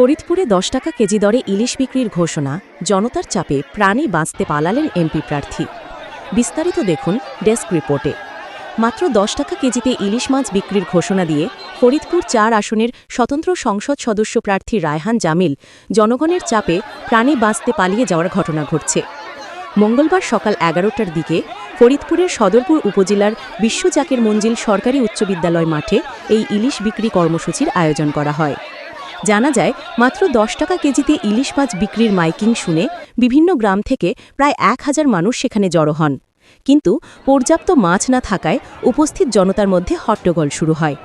ফরিদপুরে দশ টাকা কেজি দরে ইলিশ বিক্রির ঘোষণা, জনতার চাপে প্রাণে বাঁচতে পালালেন এমপি প্রার্থী। বিস্তারিত দেখুন ডেস্ক রিপোর্টে। মাত্র দশ টাকা কেজিতে ইলিশ মাছ বিক্রির ঘোষণা দিয়ে ফরিদপুর চার আসনের স্বতন্ত্র সংসদ সদস্য প্রার্থী রায়হান জামিল জনগণের চাপে প্রাণে বাঁচতে পালিয়ে যাওয়ার ঘটনা ঘটছে। মঙ্গলবার সকাল এগারোটার দিকে ফরিদপুরের সদরপুর উপজেলার বিশ্বজাকের মঞ্জিল সরকারি উচ্চ বিদ্যালয় মাঠে এই ইলিশ বিক্রি কর্মসূচির আয়োজন করা হয়। জানা যায়, মাত্র দশ টাকা কেজিতে ইলিশ মাছ বিক্রির মাইকিং শুনে বিভিন্ন গ্রাম থেকে প্রায় এক হাজার মানুষ সেখানে জড়ো হন। কিন্তু পর্যাপ্ত মাছ না থাকায় উপস্থিত জনতার মধ্যে হট্টগোল শুরু হয়।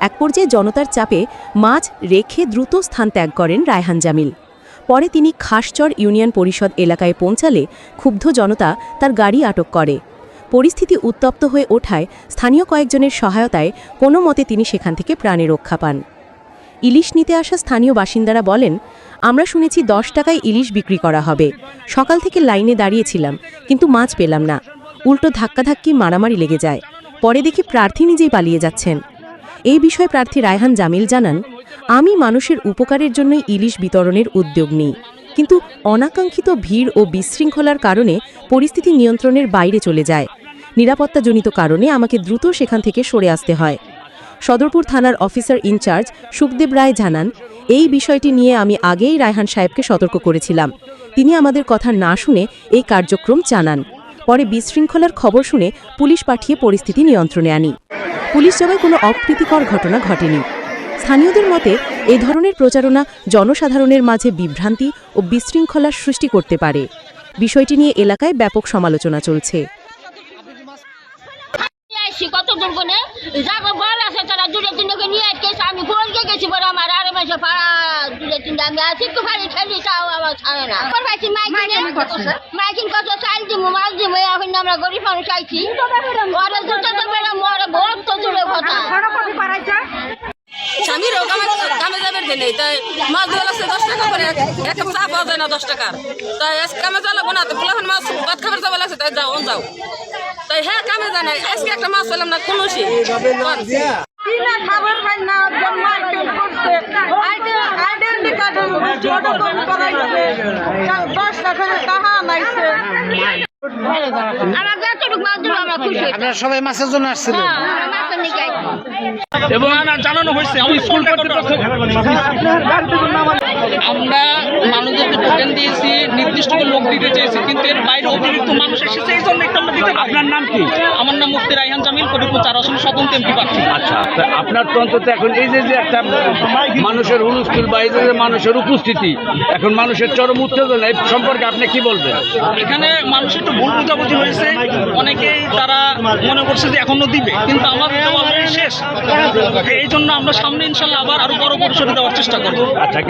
এক পর্যায়ে জনতার চাপে মাছ রেখে দ্রুত স্থান ত্যাগ করেন রায়হান জামিল। পরে তিনি খাসচর ইউনিয়ন পরিষদ এলাকায় পৌঁছালে ক্ষুব্ধ জনতা তার গাড়ি আটক করে। পরিস্থিতি উত্তপ্ত হয়ে ওঠায় স্থানীয় কয়েকজনের সহায়তায় কোনো মতে তিনি সেখান থেকে প্রাণে রক্ষা পান। ইলিশ নিতে আসা স্থানীয় বাসিন্দারা বলেন, আমরা শুনেছি দশ টাকায় ইলিশ বিক্রি করা হবে। সকাল থেকে লাইনে দাঁড়িয়েছিলাম, কিন্তু মাছ পেলাম না। উল্টো ধাক্কাধাক্কি মারামারি লেগে যায়। পরে দেখি প্রার্থী নিজেই পালিয়ে যাচ্ছেন। এই বিষয়ে প্রার্থী রায়হান জামিল জানান, আমি মানুষের উপকারের জন্যই ইলিশ বিতরণের উদ্যোগ নিই, কিন্তু অনাকাঙ্ক্ষিত ভিড় ও বিশৃঙ্খলার কারণে পরিস্থিতি নিয়ন্ত্রণের বাইরে চলে যায়। নিরাপত্তাজনিত কারণে আমাকে দ্রুত সেখান থেকে সরে আসতে হয়। সদরপুর থানার অফিসার ইনচার্জ সুখদেব রায় জানান, এই বিষয়টি নিয়ে আমি আগেই রায়হান সাহেবকে সতর্ক করেছিলাম। তিনি আমাদের কথা না শুনে এই কার্যক্রম জানান পরে বিশৃঙ্খলার খবর শুনে পুলিশ পাঠিয়ে পরিস্থিতি নিয়ন্ত্রণে আনি। পুলিশ জবায় কোনো অপ্রীতিকর ঘটনা ঘটেনি। স্থানীয়দের মতে এই ধরনের প্রচারণা জনসাধারণের মাঝে বিভ্রান্তি ও বিশৃঙ্খলার সৃষ্টি করতে পারে। বিষয়টি নিয়ে এলাকায় ব্যাপক সমালোচনা চলছে। আসছি কত দূর করে যাব বল আছে তারা দূরে তিনকে নিয়ে আটকেছে আমি বলকে গেছি বলে আমার? আরে মাসে পাড়া দূরে তিনটা আমি আছি তো খালি খেলি তাও আমার ছাড়ে না। পাইছি মাইকিং মাইকিং কত চাল দিব মাল দিব এখন আমরা গরিব মানুষ আইছি। ওরা জুতো তো বেড়া মরে ভোট তো দূরে কথা স্বামীরও কামে কামে দিনে তাই মাছ ধরে লাগছে দশ টাকা করে এক কাপ চা পাওয়া যায় না দশ টাকার তাই আজ কামে যাব না তো মাছ ভাত খাবার যাবে লাগছে তাই যাও অন যাও। তাই হ্যাঁ কামে না আজকে একটা মাছ পেলাম না কোনো সে খাবার পাই না আইডেন্টি কার্ড ছোট করাইছে। দশ টাকা টাকা নাইছে আমার যতটুকু মাছ দিব আমরা খুশি হই। আপনারা সবাই মাছের জন্য আসছিলেন হ্যাঁ। এবং জানানো হয়েছে আমি স্কুল কর্তৃপক্ষ আমরা মানুষদেরকে টোকেন দিয়েছি নির্দিষ্ট লোক দিতে চেয়েছি কিন্তু এর বাইরে অতিরিক্ত মানুষ এসেছে এই জন্য একটু আমরা দিতে আপনার নাম কি? আমার নাম মুক্তি রাইহান জামিল ফরিদপুর চার আসনে স্বতন্ত্র এমপি প্রার্থী। আচ্ছা তা আপনার তো অন্তত এখন এই যে যে একটা মানুষের হুলস্থুল বা এই যে মানুষের উপস্থিতি এখন মানুষের চরম উত্তেজনা এই সম্পর্কে আপনি কি বলবেন? এখানে মানুষ একটু ভুল বুঝাবুঝি হয়েছে অনেকেই তারা মনে করছে যে এখনও দিবে কিন্তু আমার শেষ। এই জন্য আমরা সামনে ইনশাল্লাহ আবার আরও বড় পরিসরে দেওয়ার চেষ্টা করব। আচ্ছা